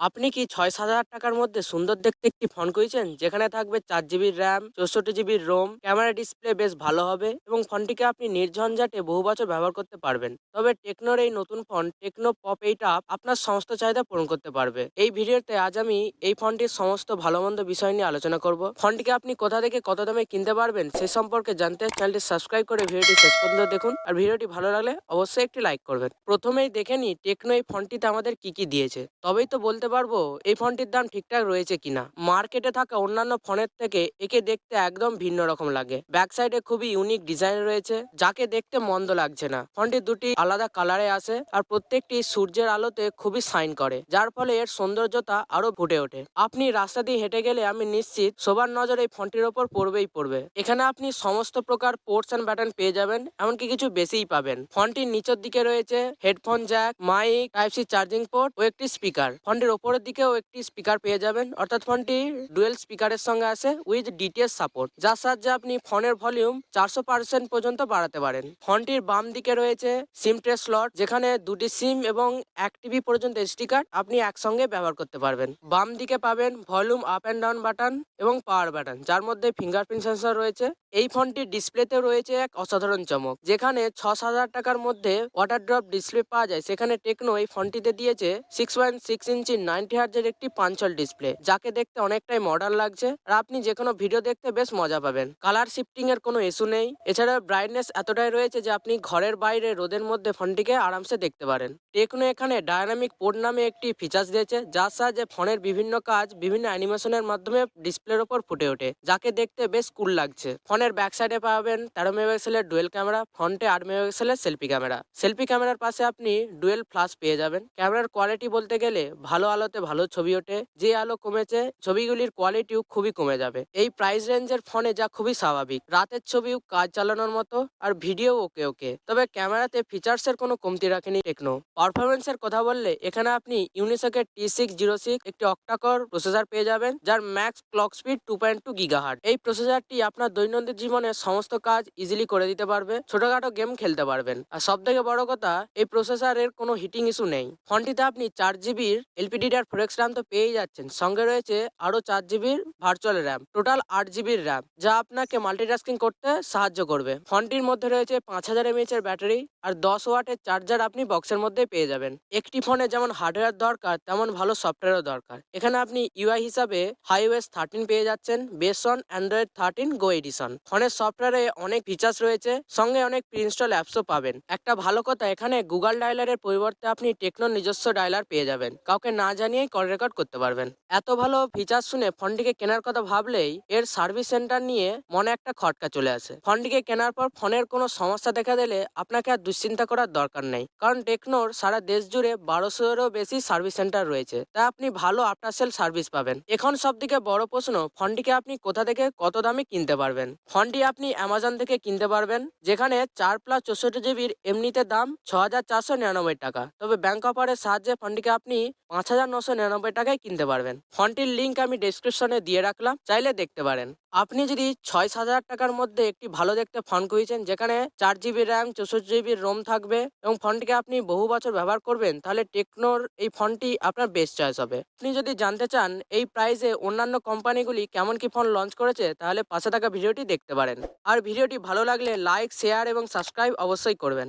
আপনি কি ছয় সাত হাজার টাকার মধ্যে সুন্দর দেখতে একটি ফোন খুঁজছেন? যেখানে থাকবে চার জিবির র্যাম, চৌষট্টি জিবির রোম, ক্যামেরা ডিসপ্লে বেশ ভালো হবে এবং ফোনটিকে আপনি নির্ঝঞ্ঝাটে বহু বছর ব্যবহার করতে পারবেন। তবে টেকনোর এই নতুন ফোন, টেকনো পপ এইট আপ আপনার সমস্ত চাহিদা পূরণ করতে পারবে। এই ভিডিওতে আজ আমি এই ফোনটির সমস্ত ভালো মন্দ বিষয় নিয়ে আলোচনা করব। ফোনটিকে আপনি কোথা থেকে কত দামে কিনতে পারবেন সে সম্পর্কে জানতে চ্যানেলটি সাবস্ক্রাইব করে ভিডিওটি শেষ পর্যন্ত দেখুন। আর ভিডিওটি ভালো লাগলে অবশ্যই একটি লাইক করবেন। প্রথমেই দেখে নিই টেকনো এই ফোনটিতে আমাদের কি কি দিয়েছে। তবেই তো বলতে পারব? এই ফোনটির দাম ঠিকঠাক রয়েছে কিনা? মার্কেটে থাকা অন্যান্য ফোনের থেকে একে দেখতে একদম ভিন্ন রকম লাগে। ব্যাক সাইডে খুবই ইউনিক ডিজাইন রয়েছে, যাকে দেখতে মন্দ লাগছে না। ফোনটি দুটি আলাদা কালারে আসে আর প্রত্যেকটি সূর্যের আলোতে খুবই সাইন করে, যার ফলে এর সৌন্দর্যতা আরও ফুটে ওঠে। আপনি রাস্তা দিয়ে হেঁটে গেলে আমি নিশ্চিত সবার নজর এই ফোনটির ওপর পড়বেই পড়বে। এখানে আপনি সমস্ত প্রকার পোর্টস অ্যান্ড ব্যাটন পেয়ে যাবেন, এমনকি কিছু বেশিই পাবেন। ফোনটির নিচের দিকে রয়েছে headphone jack, mic, type C charging port ও একটি স্পিকার। ফোনটির ওপরের দিকেও একটি স্পিকার পেয়ে যাবেন। অর্থাৎ ফোনটি ডুয়েল স্পিকারের সঙ্গে আসে উইথ ডিটিএস সাপোর্ট যার সাহায্যে আপনি ফোনের ভলিউম চারশো পার্সেন্ট পর্যন্ত বাড়াতে পারেন। ফোনটির বাম দিকে রয়েছে সিম ট্রে স্লট যেখানে দুটি সিম এবং এক টিবি পর্যন্ত এসডি কার্ড আপনি একসঙ্গে ব্যবহার করতে পারবেন। বাম দিকে পাবেন volume up and down button এবং পাওয়ার বাটন যার মধ্যে ফিঙ্গারপ্রিন্ট সেন্সর রয়েছে। এই ফোনটির ডিসপ্লেতে রয়েছে এক অসাধারণ চমক, যেখানে ছ হাজার টাকার মধ্যে ওয়াটার ড্রপ ডিসপ্লে পাওয়া যায়। সেখানে টেকনো এই ফোনটিতে দিয়েছে six point six inch ninety হার্জের একটি পাঞ্চল ডিসপ্লে, যাকে দেখতে অনেকটাই মডার্ন লাগছে আর আপনি যে কোনো ভিডিও দেখতে বেশ মজা পাবেন। কালার শিফটিং এর কোনো ইস্যু নেই। এছাড়া ব্রাইটনেস এতটাই রয়েছে যে আপনি ঘরের বাইরে রোদের মধ্যে ফোনটিকে আরামসে দেখতে পারেন। টেকনো এখানে ডায়নামিক পোর্ট নামে একটি ফিচার্স দিয়েছে, যার সাহায্যে ফোনের বিভিন্ন কাজ, বিভিন্ন অ্যানিমেশনের মাধ্যমে ডিসপ্লের ওপর ফুটে ওঠে, যাকে দেখতে বেশ কুল লাগছে। ফোনের ব্যাক সাইডে পাবেন তেরো মেগাপিক্সেলের ডুয়েল ক্যামেরা ফ্রন্টে আট মেগাপিক্সেলের সেলফি ক্যামেরা সেলফি ক্যামেরার পাশে আপনি ডুয়েল ফ্লাশ পেয়ে যাবেন। ক্যামেরার কোয়ালিটি বলতে গেলে ভালো আলোতে ভালো ছবি ওঠে, যে আলো কমেছে, ছবিগুলির কোয়ালিটিও খুবই কমে যাবে। এই প্রাইস রেঞ্জের ফোনে যা খুবই স্বাভাবিক। রাতের ছবিও কাজ চালানোর মতো আর ভিডিও ওকে ওকে। তবে ক্যামেরাতে ফিচার্সের কোনো কমতি রাখেনি টেকনো পারফরমেন্সের কথা বললে, এখানে আপনি ইউনিসেকের টি সিক্স জিরো সিক্স একটি অক্টাকর প্রসেসর পেয়ে যাবেন, যার max clock speed two point two gigahertz এই প্রসেসরটি আপনার দৈনন্দিন জীবনে সমস্ত কাজ ইজিলি করে দিতে পারবে, ছোটখাটো গেম খেলতে পারবেন। আর সব থেকে বড় কথা, এই প্রসেসরের কোনো হিটিং ইস্যু নেই। ফোনটিতে আপনি চার জিবির এলপিডিডার ফোরেক্স র্যাম তো পেয়েই যাচ্ছেন। সঙ্গে রয়েছে আরও চার জিবির ভার্চুয়াল র্যাম টোটাল আট জিবির র্যাম যা আপনাকে মাল্টিটাস্কিং করতে সাহায্য করবে। ফোনটির মধ্যে রয়েছে পাঁচ হাজার এমএইচ এর ব্যাটারি আর দশ ওয়াটের চার্জার আপনি বক্সের মধ্যে পেয়ে যাবেন। একটি ফোনে যেমন হার্ডওয়্যার দরকার, তেমন ভালো সফটওয়্যারও দরকার। এখানে আপনি ইউআই হিসাবে হাইওয়েস থার্টিন পেয়ে যাচ্ছেন base on android thirteen go edition ফোনের সফটওয়্যারে অনেক ফিচার্স রয়েছে, সঙ্গে অনেক প্রিইনস্টল অ্যাপসও পাবেন। একটা ভালো কথা, এখানে গুগল ডায়লারের পরিবর্তে আপনি টেকনোর নিজস্ব ডায়লার পেয়ে যাবেন। কাউকে না জানিয়েই কল রেকর্ড করতে পারবেন। এত ভালো ফিচার শুনে ফোনটিকে কেনার কথা ভাবলেই এর সার্ভিস সেন্টার নিয়ে মনে একটা খটকা চলে আসে। ফোনটিকে কেনার পর ফোনের কোনো সমস্যা দেখা দিলে আপনাকে আর দুশ্চিন্তা করার দরকার নেই। কারণ টেকনোর সারা দেশ জুড়ে বারোশোরও বেশি সার্ভিস সেন্টার রয়েছে। তাই আপনি ভালো আফটার সেল সার্ভিস পাবেন। এখন সব থেকে বড় প্রশ্ন ফোনটিকে আপনি কোথা থেকে কত দামে কিনতে পারবেন? ফোনটি আপনি অ্যামাজন থেকে কিনতে পারবেন, যেখানে চার প্লাস চৌষট্টি জিবির এমনিতে দাম ছ হাজার চারশো নিরানব্বই টাকা। তবে ব্যাংক অফারের সাহায্যে ফোনটিকে আপনি পাঁচ হাজার নশো নিরানব্বই টাকায় কিনতে পারবেন। ফোনটির লিঙ্ক আমি ডেসক্রিপশনে দিয়ে রাখলাম, চাইলে দেখতে পারেন। আপনি যদি ছয় সাত হাজার টাকার মধ্যে একটি ভালো দেখতে ফোন খুঁজছেন, যেখানে চার জিবি র্যাম চৌষট্টি জিবির রোম থাকবে এবং ফোনটিকে আপনি বহু বছর ব্যবহার করবেন, তাহলে টেকনোর এই ফোনটি আপনার বেস্ট চয়েস হবে। আপনি যদি জানতে চান এই প্রাইসে অন্যান্য কোম্পানিগুলি কেমন কি ফোন লঞ্চ করেছে, তাহলে পাশে থাকা ভিডিওটি দেখতে পারেন। আর ভিডিওটি ভালো লাগলে লাইক শেয়ার এবং সাবস্ক্রাইব অবশ্যই করবেন।